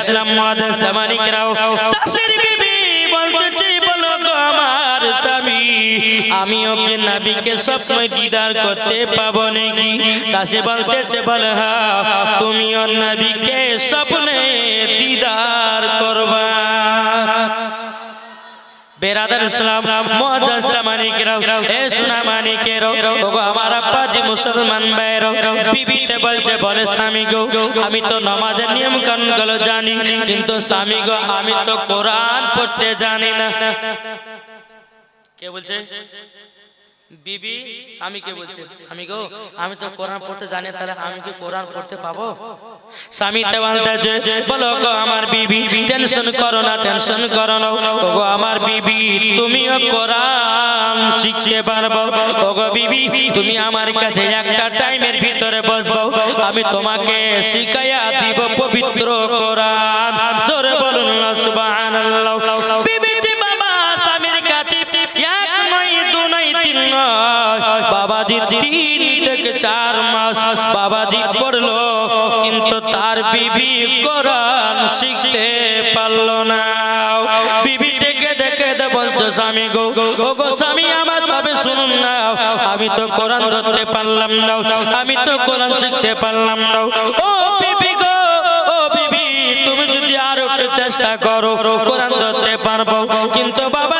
ইসলাম মহাদেন সামানিকরাও চাষের বিবি বলতেছে, বলো গো আমার স্বামী, আমি ওকে নাবিকে সবসময় দিদার করতে পাবো নাকি? চাষে বলতেছে, বল হা তুমি ওর নাবিকে স্বপ্নে দিদার করবা। বেরাদার ইসলাম মুআজ্জাজ মানিকেরাও এ সোনা মানিকেরাও ওগো আমার আব্বাজি মুসলমান ভাইরাও বিবিতে বলছে বলে স্বামী গো আমি তো নামাজের নিয়ম কানুনগুলো জানি কিন্তু স্বামী গো আমি তো কোরআন পড়তে জানি না। কে বলছে? বিবি স্বামীকে বলছে? স্বামী গো আমি তো কোরআন পড়তে জানি তাহলে আমি কি কোরআন পড়তে পাবো? স্বামী তে বলতেছে বলো গো আমার বিবি টেনশন করো না টেনশন করো না। ওগো আমার বিবি তুমিও কোরআন শিখতে পারব। ওগো বিবি তুমি আমার কাছে একটা টাইমের ভিতরে বসবো। আমি তোমাকে শিখাইয়া দিব পবিত্র কোরআন। জোরে বলুন না চার মাস বাবাজি পড়ল, কিন্তু তার বিবি শিখতে না। বিবি স্বামী গো ও গো স্বামী, আমার শুনুন না। আমি তো কোরআন ধরতে পারলাম না। আমি তো কোরআন শিখতে পারলাম না। ও বিবি গো, ও বিবি, তুমি যদি আরও চেষ্টা করো, কোরআন ধরতে পারব। কিন্তু বাবাজি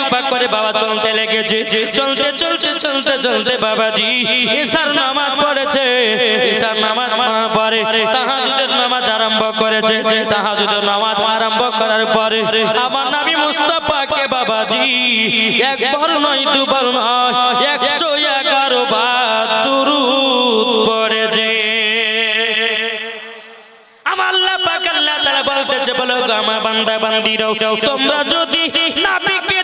এক পা দু পা করে বাবা চলতে লেগেছে। চলতে চলতে চলতে চলতে বাবাজি, ঈশার নামাজ পড়েছে। ঈশার নামাজ পড়ে তাহাজুদের নামাজ আরম্ভ করেছে। তাহাজুদের নামাজ আরম্ভ করার পরে আমার নবী মুস্তাফাকে বাবাজি, একবার নয়, দুবার নয়, একশো এগারো বার দুরুদ পড়েছে। আমার আল্লাহ পাক আল্লাহ তাআলা বলতেছে, বলো আমার বান্দা, বান্দিরাও, তোমরা যদি নবীকে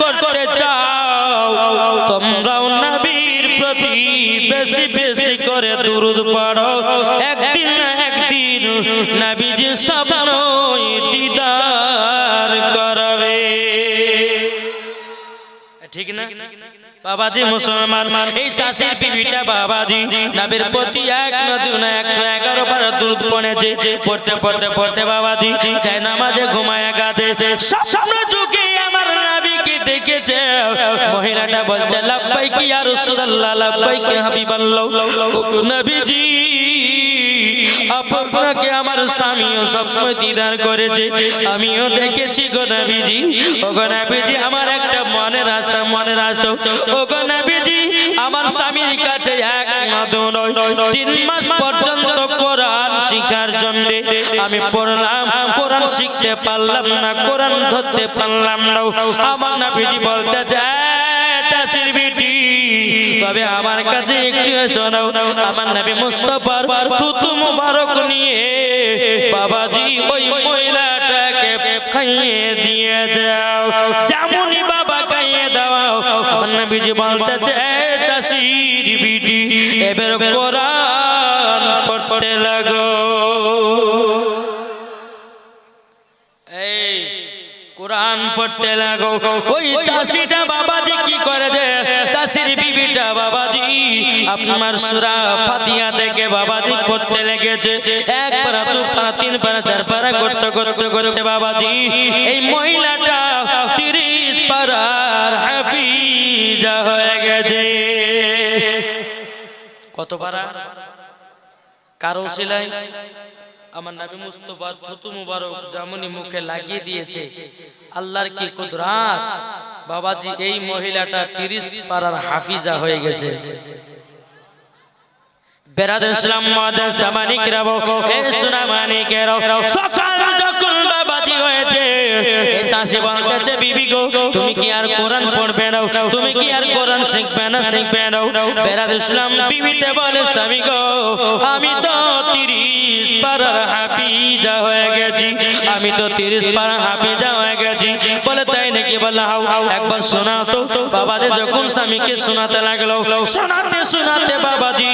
করতে চাও। তোমরাও নবীর প্রতি বেশি বেশি করে দুরুদ পড়ো। একদিন একদিন নবীজি সবাই দিদার করবে। ঠিক না? বাবাজি মুসলমান, এই চাষির বিবিটা বাবাজি, নাবের প্রতি এক নদী না একশো এগারো বার দুধ পড়েছে। পড়তে পড়তে পড়তে বাবাজি চাই নামাজে ঘুমায় গাতে স্বপ্ন যুগে আমার মহিলাটা বলছে লাভবাই আর রাসূলুল্লাহ লাভবাই কি হাবিবাল্লাহ, নবীজি, আপনাকে আমার স্বামীও সবসময় দিদার করেছে। আমিও দেখেছি গো নাবিজি। ও গো নাবিজি, আমার একটা মনের আশা মনের আশা। ও গো নাবিজি, আমার স্বামীর কাছে এক আমি পড়লাম। কোরআন শিখতে পারলাম না, কোরআন ধরতে পারলাম না। আমার বলতে চায় তবে আমার কাছে একটু শোনাও। আমার মুস্তফার মুবারক নিয়ে বাবাজি ওই মহিলাটাকে খাইয়ে দিয়ে যাও। বাবা খাইয়ে দাও। আমার নবীজি চাষির বিটি এবার কোরআন পড়তে লাগো। এই কোরআন পড়তে লাগো। ওই চাষিটা বাবাজি কি করে যে? চাষির বিবিটা বাবাজি। আপনার সুরা ফাতিয়া থেকে বাবাজি পড়তে লেগেছে। এক পারা দু পারা তিন পারা চার পারা করতে করতে করতে বাবাজি। এই মহিলাটা তিরিশ পারার হাফিজা হয়ে গেছে। কত পারা কারও সিলাই আমার নবী মুস্তফার থুতু মুবারক জামনি মুখে লাগিয়ে দিয়েছে, আল্লাহর কি কুদরাত? বাবাজি, এই মহিলাটা 30 পারার হাফিজা হয়ে গেছে। বেরাদের ইসলাম মাদান সামানিক রাবো, এ সোনা মানিক রাও সকাল যখন বাবাজি হয়েছে চাষি বলতেছে বিবি গো তুমি কি আর কোরআন পড়বে না তুমি কি আর কোরআন শিখবে না শিখবে না বেরাদের ইসলাম বিবিতে বলে স্বামী গো আমি তো 30 পারার হাফিজা হয়ে গেছি আমি তো 30 পারার হাফিজা হয়ে গেছি বলে তাই নাকি বলে হাও একবার শোনাও তো বাবাজি যখন স্বামীকে শোনাতে লাগল শোনাতে শোনাতে বাবাজি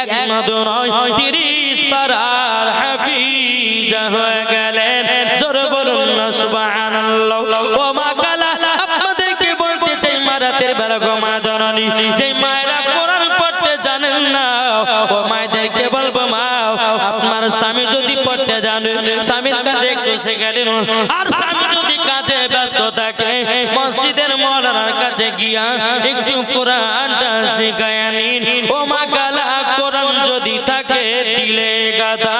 এক নদু নয় তিরিশ পারার হাফিজা হয়ে গেলেন সুবহানাল্লাহ। ও মা কালা, আপনাদেরকে বলতে চাই, মা রাতের বেলা গো মা জননী। যে মায়েরা কোরআন পড়তে জানেন না, ও মায়েদেরকে বলব, মা, আপনার কোরআন যদি থাকে, দিলে গাদা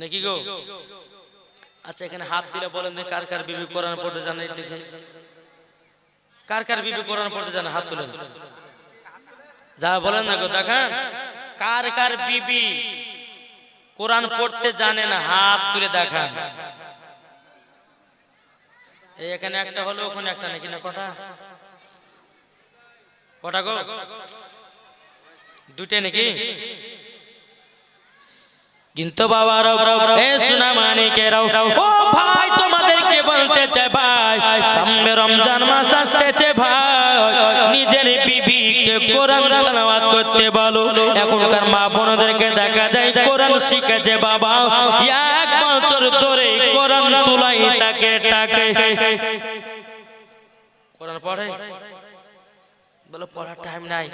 নাকি গো? আচ্ছা এখানে হাত দিলে বলেন কার কার বিবি কোরআন পড়তে জানে দেখে। কার কার বিবি কোরআন পড়তে জানে হাত তুলেন। যা বলেন না গো, দেখান। কার কার বিবি কোরআন পড়তে জানে না, হাত তুলে দেখান। এই এখানে একটা হলো, ওখানে একটা নাকি না, কটা? কটা গো? দুটে নাকি? কিন্তু বাবার, এ সোনা মানিকেরাও ও ভাই, তোমাদেরকে বলতে চাই, ভাই, সামনে রমজান মাস আসতেছে, ভাই। নিজের বিবিকে কোরআন তেলাওয়াত করতে বলো। এখনকার মা বোনদেরকে দেখা যায়, কোরআন শিখেছে বাবা। এক বছর ধরে কোরআন তুলাই তাকে টাকে কোরআন পড়ে? বলো পড়ার টাইম নাই।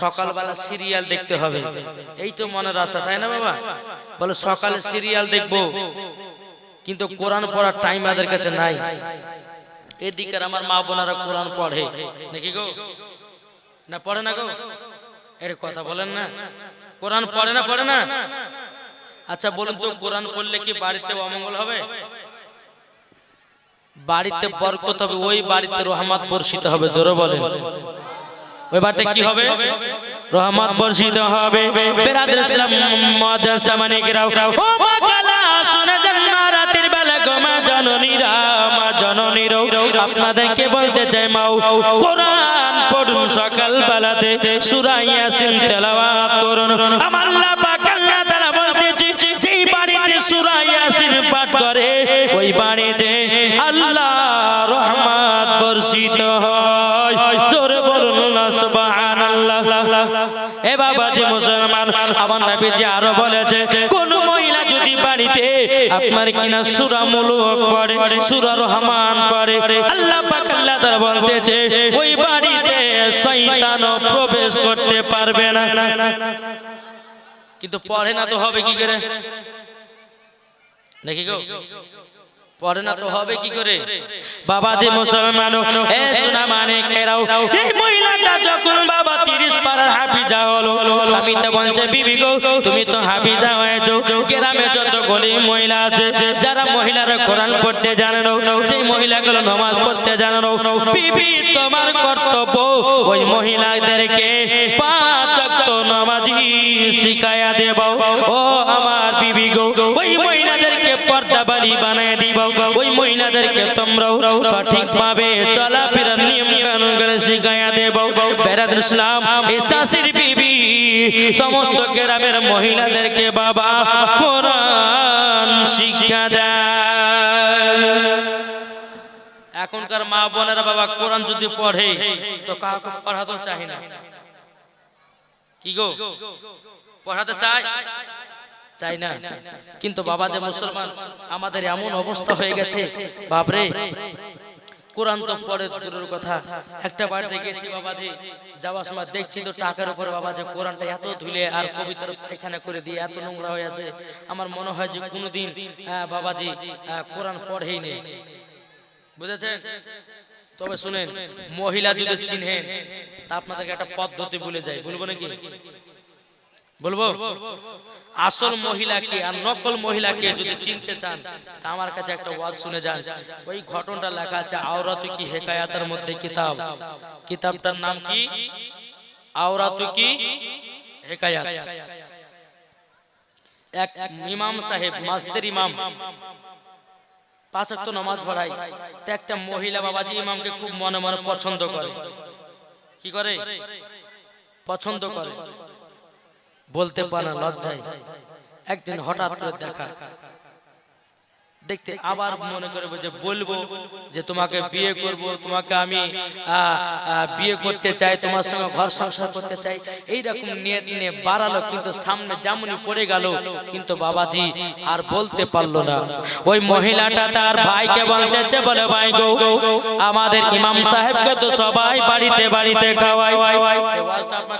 সকালবেলা সিরিয়াল দেখতে হবে। এই তো মনের আশা, তাই না বাবা? বলে, সকালে সিরিয়াল দেখব। কিন্তু কোরআন পড়ার টাইম আমাদের কাছে নাই। এদিকের আমার মা বোনেরা কোরআন পড়ে। নাকি গো? না পড়ে না গো? এর কথা বলেন না। কোরআন পড়ে না পড়ে না? আচ্ছা বলুন তো, কোরআন পড়লে কি বাড়িতে অমঙ্গল হবে? বাড়িতে বরকত হবে, ওই বাড়িতে রহমত বর্ষিত হবে, জোরে বলেন। ওই বাড়িতে কি হবে? রহমত বর্ষিত হবে। বেরাদের ইসলাম মাদ্রাসা মানে গিরাও ও মা শুনে যান রাতের বেলা গো মা মা আপনাদেরকে বলতে চাই কোরআন পড়ুন সকাল বেলাতে সূরা ইয়াসিন তেলাওয়াত করুন। আমার নবীজি আরও বলেছে, কোন মহিলা যদি বাড়িতে আপনার কিনা সূরা মুলুক পড়ে, সূরা রহমান পড়ে, আল্লাহ পাক আল্লাহ তাআলা বলতেছে, ওই বাড়িতে শয়তানও প্রবেশ করতে পারবে না। কিন্তু পড়ে না তো হবে কি করে? নাকি গো, পড়ে না তো হবে কি করে? বাবা যে মুসলমান, এ সোনা মানে কেরাও এই 30 হাফিজা হলো স্বামী তো বলছে, বিবি গো, তুমি তো হাফিজা হয়েছো। গ্রামে যত গলি মহিলা আছে, যারা মহিলারা কোরআন পড়তে জানে যে মহিলাগুলো নামাজ পড়তে জানে বিবি, তোমার কর্তব্য ওই মহিলাদেরকে পাঁচ নামাজি শিখায়া দেব। ও আমার বিবি গো, ওই মহিলাদেরকে পর্দাবালি বানায় দিব। ওই মহিলাদেরকে তোমরাও সঠিক ভাবে চলাফেরার নিয়ম কানুন করে শিখাইয়া দেব। বেরাদ ইসলাম চাষির বিবি, সমস্ত গ্রামের মহিলাদেরকে বাবা কোরআন শিক্ষা দেয়। এখনকার মা বোনেরা বাবা কোরআন যদি পড়ে, তো কাউকে পড়াতে চাই না। কি গো? পড়াতে চাই চাই না। কিন্তু বাবা যে মুসলমান আমাদের এমন অবস্থা হয়ে গেছে। বাপরে কোরআন তো পরে দূরের কথা। একটা বাবাজি যাওয়ার সময় দেখছি তো টাকার উপর বাবা যে কোরআনটা এত ধুলে আর কবিতার করে দিয়ে এত নোংরা হয়ে আছে। আমার মনে হয় যে কোনোদিন আহ, বাবাজি আহ, কোরআন পড়েই নেই। বুঝেছেন? তবে শুনেন মহিলা যদি চিনহেন তা আপনাদেরকে একটা পদ্ধতি বলে যায় বলব নাকি? বলব? আসল মহিলাকে আর নকল মহিলাকে যদি চিনতে চান, তা আমার কাছে একটা ওয়াজ শুনে যান। ওই ঘটনাটা লেখা আছে, আওরাতু কি হেকায়াতের মধ্যে কিতাব? কিতাবটার নাম কি? আওরাত কি হেকায়াত? এক ইমাম সাহেব মসজিদের ইমাম। পাঁচ ওয়াক্ত নামাজ পড়ায়। তো একটা মহিলা বাবাজি ইমামকে খুব মনে মনে পছন্দ করে। কি করে? পছন্দ করে। বলতে পারে লজ্জায়। একদিন হঠাৎ করে দেখা দেখতে আবার মনে করবে যে বলব যে তোমাকে বিয়ে করব তোমাকে আমি বিয়ে করতে চাই তোমার সঙ্গে ঘর সংসার করতে চাই। এই রকম নিয়ে নিয়ে বাড়ালো কিন্তু সামনে যেমনই পড়ে গেল কিন্তু বাবাজি আর বলতে পারল না। ওই মহিলাটা তার ভাইকে বলতেছে বলে ভাই গো আমাদের ইমাম সাহেবকে তো সবাই বাড়িতে বাড়িতে খাওয়াই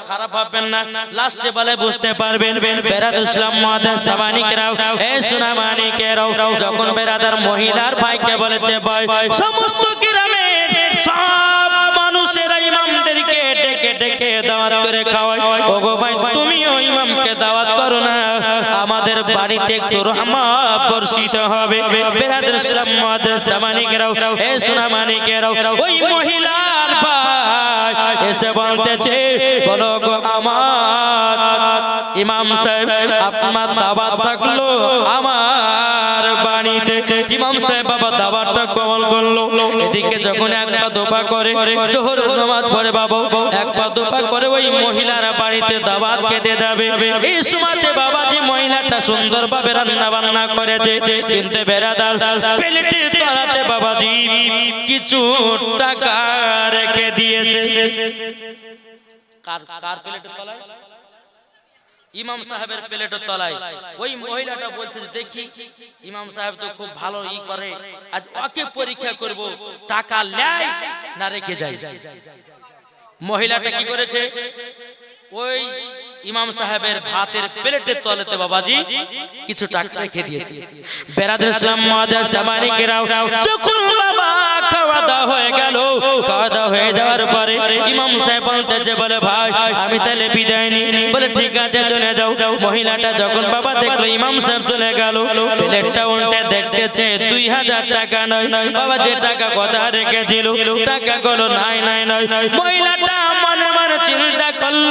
খারাপ ভাববেন না। লাস্টে বলে বুঝতে পারবেন বেরাদ ইসলাম মহাদেব সামানিকরাও এ সোনা মানিকেরাও বেরাদার মহিলার ভাইকে বলেছে, ভাই, সমস্ত গ্রামের সব মানুষেরা ইমামদেরকে ডেকে ডেকে দাওয়াত করে খাওয়ায়। ওগো ভাই, তুমিও ইমামকে দাওয়াত করো না। আমাদের বাড়িতে একটু রহমত বর্ষিত হবে। বেরাদের ইসলাম মহাদেব সামানিকরাও এ সোনা মানিকেরাও ওই মহিলার ভাই এসে বলতেছে, বলো গো আমার ইমাম সাহেব, আপনার দাবাত থাকল আমার এদিকে যখন এক পা দোপা করে জোহর নামাজ পড়ে বাবা এক পা দোপা করে ওই মহিলারা বাড়িতে দাবাত খেতে যাবে। এই সময়তে বাবা যে মহিলাটা সুন্দর ভাবে রান্না বান্না করেছে কিন্তু বেড়াদার প্লেটে তলাতে বাবাজি কিছু টাকা রেখে দিয়েছে। কার কার প্লেটের তলায়? ইমাম সাহেবের প্লেটের তলায়। ওই মহিলাটা বলছে দেখি ইমাম সাহেব তো খুব ভালো ই করে। আজ ওকে পরীক্ষা করব টাকা লেয় না রেখে যায় মহিলাটা কি করেছে? ওই ইমাম সাহেবের ভাতের প্লেটের তলেতে বাবাজি কিছু টাকা রেখে দিয়েছে। ভাই তাহলে ঠিক আছে মহিলাটা যখন বাবা দেখল, ইমাম সাহেব চলে গেল, প্লেটটা দেখতেছে, দুই হাজার টাকা নয়। বাবা যে টাকা কথা রেখেছিল টাকা গুলো নাই নাই। নয় মহিলাটা মনে মনে চিন্তা করল,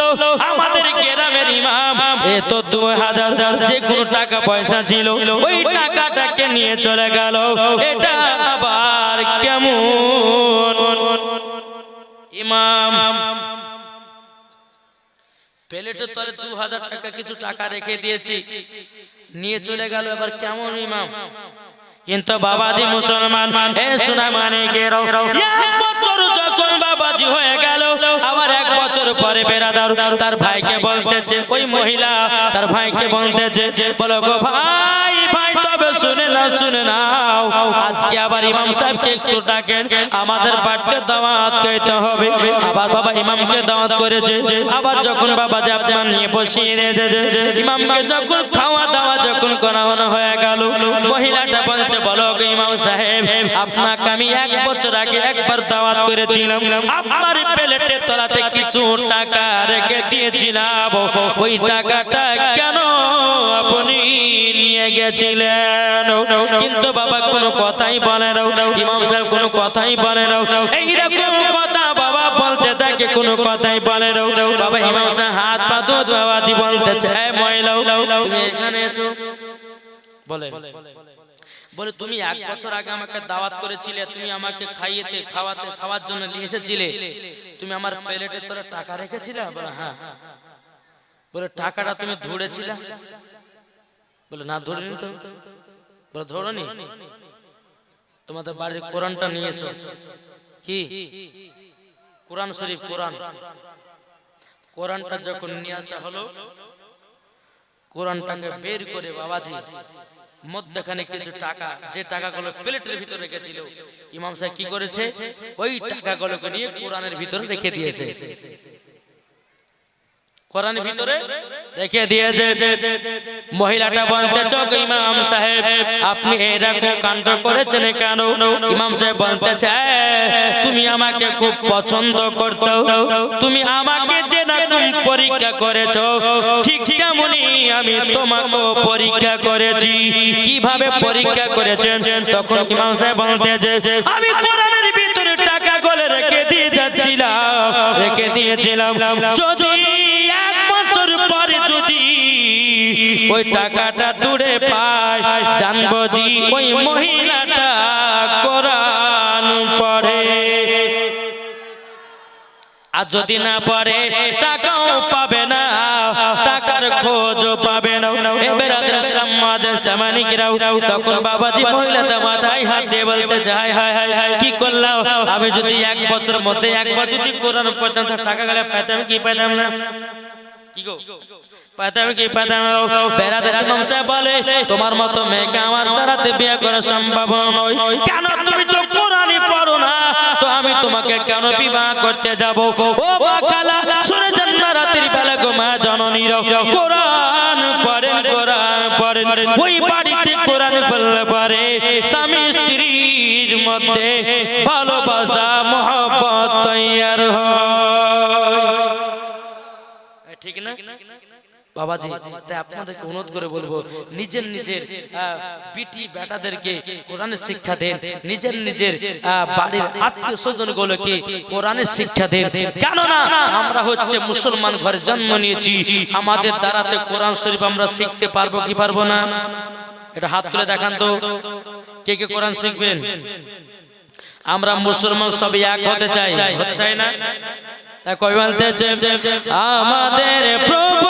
আমাদের গ্রামের ইমাম, এ তো দু হাজার যে কোনো টাকা পয়সা ছিল, ওই টাকাটাকে নিয়ে চলে গেল। এটা আবার কেমন? ইমাম, প্লেটের তলে দু হাজার টাকা কিছু টাকা রেখে দিয়েছি, নিয়ে চলে গেল, এবার কেমন ইমাম? কিন্তু বাবাজি মুসলমান, এ সোনা মানে এক বছর যখন বাবাজি হয়ে গেল, আবার এক বছর পরে বেরাদার তার ভাইকে বলতেছে, ওই মহিলা, তার ভাইকে বলতেছে, বলো গো ভাই ভাই শুনে না শুনে আবার একটু আমাদের দাওয়াত হবে। আবার বাবা করেছে। আবার যখন বাবা নিয়ে খাওয়া দাওয়া যখন হয়ে মহিলাটা বলো সাহেব, আপনাকে আমি এক বছর আগে একবার দাওয়াত করেছিলাম। আপনার প্লেটের তলাতে কিছু টাকা রেখে দিয়েছিলাম। ওই টাকাটা কেন আপনি নিয়ে গেছিলেন? কিন্তু বাবা কোনো কথাই বলে না ইমাম সাহেব কোনো কথাই বলে না এইরকম কথা বাবা বলতে থাকে কোনো কথাই বলে না বাবা ইমাম সাহেব হাত পা দুধ বাবা দি বলতেছে মহিলা তুমি এখানে এসো বলে বলে তুমি এক বছর আগে আমাকে দাওয়াত করেছিলে তুমি আমাকে খাইয়েতে খাওয়াতে খাওয়ার জন্য নিয়ে এসেছিলে তুমি আমার প্লেটে তোরা টাকা রেখেছিলে বলে হ্যাঁ বলে টাকাটা তুমি ধরেছিলে বলে না ধরিনি তো বলে তোমাদের বাড়ির কোরআনটা নিয়ে কি? কোরআন শরীফ, কোরআন। কোরআনটা যখন নিয়ে আসা হলো, কোরআনটাকে বের করে বাবাজি, মধ্যখানে কিছু টাকা, যে টাকাগুলো প্লেটের ভিতরে রেখেছিল, ইমাম সাহেব কি করেছে? ওই টাকাগুলোকে নিয়ে কোরআনের ভিতরে রেখে দিয়েছে। কোরআনের ভিতরে রেখে দিয়েছে মহিলাটা বলতে চোখ ইমাম সাহেব, আপনি এরকম কাণ্ড করেছেন কেন? ইমাম সাহেব বলতে তুমি আমাকে খুব পছন্দ করতে তুমি আমাকে যে রকম পরীক্ষা করেছ, ঠিক তেমনই আমি তোমাকে পরীক্ষা করেছি। কীভাবে পরীক্ষা করেছেন? তখন ইমাম সাহেব বলতে আমি কোরআনের ভিতরে রেখে দিয়ে যাচ্ছিলাম, রেখে দিয়েছিলাম। যদি এক বছর পরে যদি ওই টাকাটা দূরে পায় জানব জি ওই মহিলাটা করান পরে আর যদি না পরে টাকাও পাবে মাদের সামানিকরাও তখন বাবাজি মহিলাটা মাথায় হাত দিয়ে বলতে যায়, হায় হায় হায় কি করলাম আমি যদি এক বছরের মধ্যে একবার যদি কোরআন পড়তাম টাকা গেলে পাইতাম কি পাইতাম না? কি গো? তোমার মতো মেয়েকে আমার দ্বারাতে বিয়ে করা সম্ভব নয়। কেন তুমি তো কোরআনই পড়ো না? তো আমি তোমাকে কেন বিবাহ করতে যাব? রাত্রি বেলা গো মা পড়েন ওই বাড়িতে কোরআন পড়লে পারে স্বামী স্ত্রীর মধ্যে ভালোবাসা মহব্বত বাবাজি তাই আপনাদেরকে অনুরোধ করে বলব নিজের নিজের বিটি বেটাদেরকে কোরআনের শিক্ষা দেন নিজের নিজের বাড়ির আত্মীয় স্বজন গুলোকে কোরআনের শিক্ষা দেন। কেননা আমরা হচ্ছে মুসলমান ঘরে জন্ম নিয়েছি আমাদের দ্বারাতে কোরআন শরীফ আমরা শিখতে পারব কি পারব না? এটা হাত তুলে দেখান তো। কে কে কোরআন শিখবেন? আমরা মুসলমান সবই এক হতে চাই। হতে চাই। না? তা কই বলতেছে আমাদের প্রভু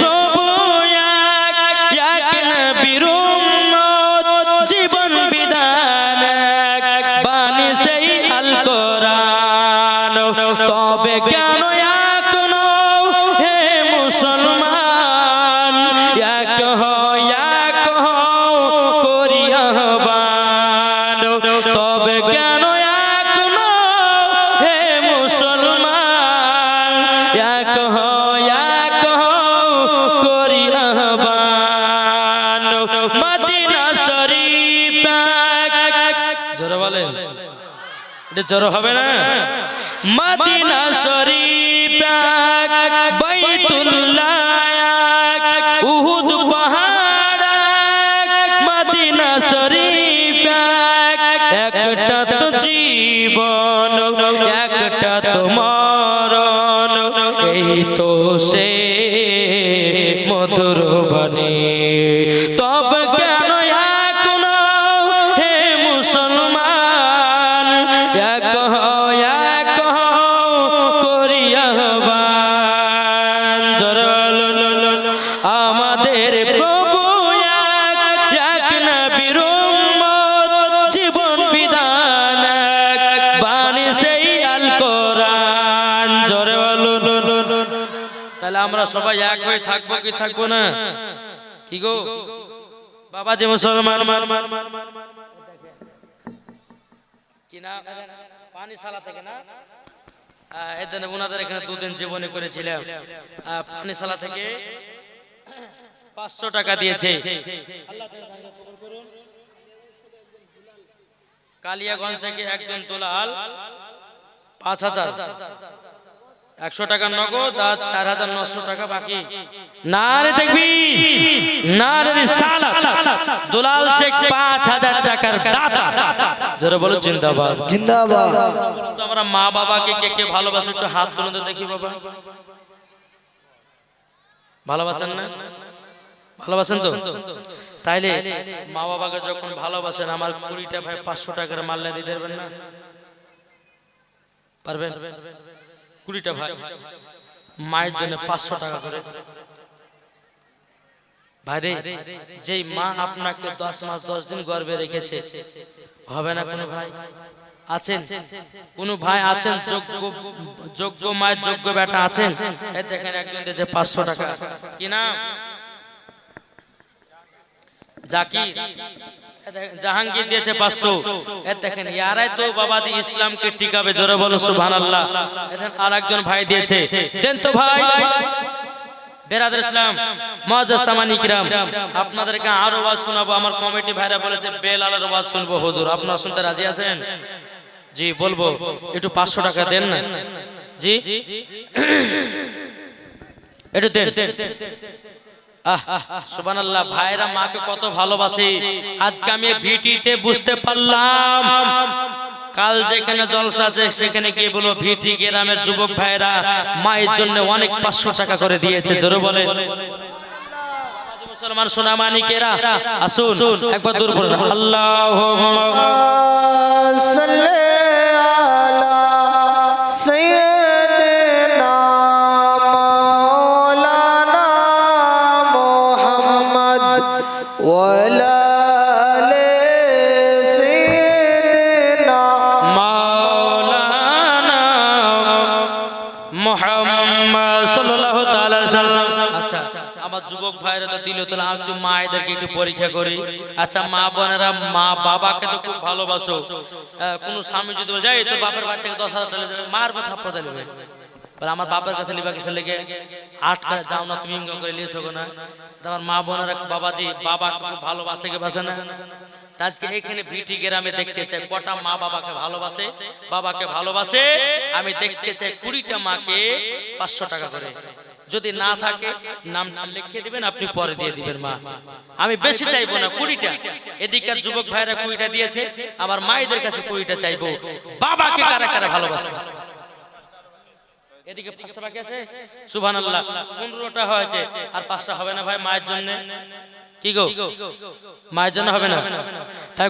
জড়ো হবে না? মদিনা শরীফ বাইতুল্লাহ উহুদ পাহাড় মদিনা শরীফ এক, একটা তো জীবন একটা থাকব থাকব না। কি গো? বাবা যে মুসলমান। মান মান মান মান মান। কি না? পানি সালা থেকে না? এদিন ওনাদের এখানে দুদিন জীবনে করেছিলাম। আহ, পানি সালা থেকে পাঁচশো টাকা দিয়েছে। কালিয়াগঞ্জ থেকে একজন তোলাল পাঁচ হাজার। একশো টাকা নগদ আর চার হাজার নশো টাকা বাকি। না রে দেখবি? না রে দুলাল শেখ পাঁচ হাজার টাকার দাতা। জোরে বলো জিন্দাবাদ। জিন্দাবাদ। আমরা মা বাবাকে কে কে ভালোবাসে একটু হাত তুলে দেখি বাবা। ভালোবাসেন না? ভালোবাসেন তো? তাইলে মা বাবাকে যখন ভালোবাসেন আমার কুড়িটা ভাই পাঁচশো টাকার মাল্লা দিতে পারবেন না? পারবেন? কুড়িটা ভাই। মায়ের জন্য পাঁচশো টাকা করে। ভাইরে, যেই মা আপনাকে দশ মাস, দশ দিন গর্বে রেখেছে, হবে না কোনো ভাই? আছেন? কোন ভাই আছেন? যোগ্য যোগ্য মায়ের যোগ্য বেটা আছেন? দেখেন একজন পাঁচশো টাকা। কি জাকির। জাহাঙ্গীর দিয়েছে পাঁচশো। দেখেন, ইয়ারাই তো বাবাজি ইসলামকে টিকাবে জোরে বলো সুবহান আল্লাহ আর একজন ভাই দিয়েছে। দেন তো ভাই। বেরাদ ইসলাম আপনাদেরকে আরও ওয়াজ শোনাবো। আমার কমিটি ভাইরা বলেছে, বেলালের ওয়াজ শুনব। হুজুর, আপনারা শুনতে রাজি আছেন? জি, বলব, একটু পাঁচশো টাকা দেন না। জি? একটু দেন। আহ, সুবহানাল্লাহ, ভাইরা মাকে কত ভালোবাসে। আজকে আমি ভিটিতে বুঝতে পারলাম। কাল যেখানে জলসা আছে, সেখানে গিয়ে বলো, ভিটি গ্রামের যুবক ভাইরা মায়ের জন্য অনেক পাঁচশো টাকা করে দিয়েছে। জোরে বলে। মুসলমান সোনা মানিকেরা আসুন, একবার দূর পড়ুন আল্লাহ আচ্ছা মা বোনেরা বাবাকে যদি বলে, আমার বাপের কাছে আট করে যাও না তুমি না তো আমার মা বোনেরা বাবাজি বাবা ভালোবাসে বাসে না? আজকে এখানে ভিটি গ্রামে দেখতে চাই কটা মা বাবাকে ভালোবাসে? বাবাকে ভালোবাসে আমি দেখতে চাই কুড়িটা মাকে পাঁচশো টাকা করে। যদি না থাকে নাম লিখে দিবেন আপনি পরে দিয়ে দিবেন মা। আমি বেশি চাইব না কুড়িটা। এদিকের যুবক ভাইরা কুড়িটা দিয়েছে আমার মায়েদের কাছে কুড়িটা চাইব। বাবাকে কারা কারা ভালোবাসে? এদিকে পাঁচটা বাকি আছে? সুবহান আল্লাহ পনেরোটা হয়েছে আর পাঁচটা হবে না ভাই মায়ের জন্য। কি গো? মায়ের জন্য হবে না। তাই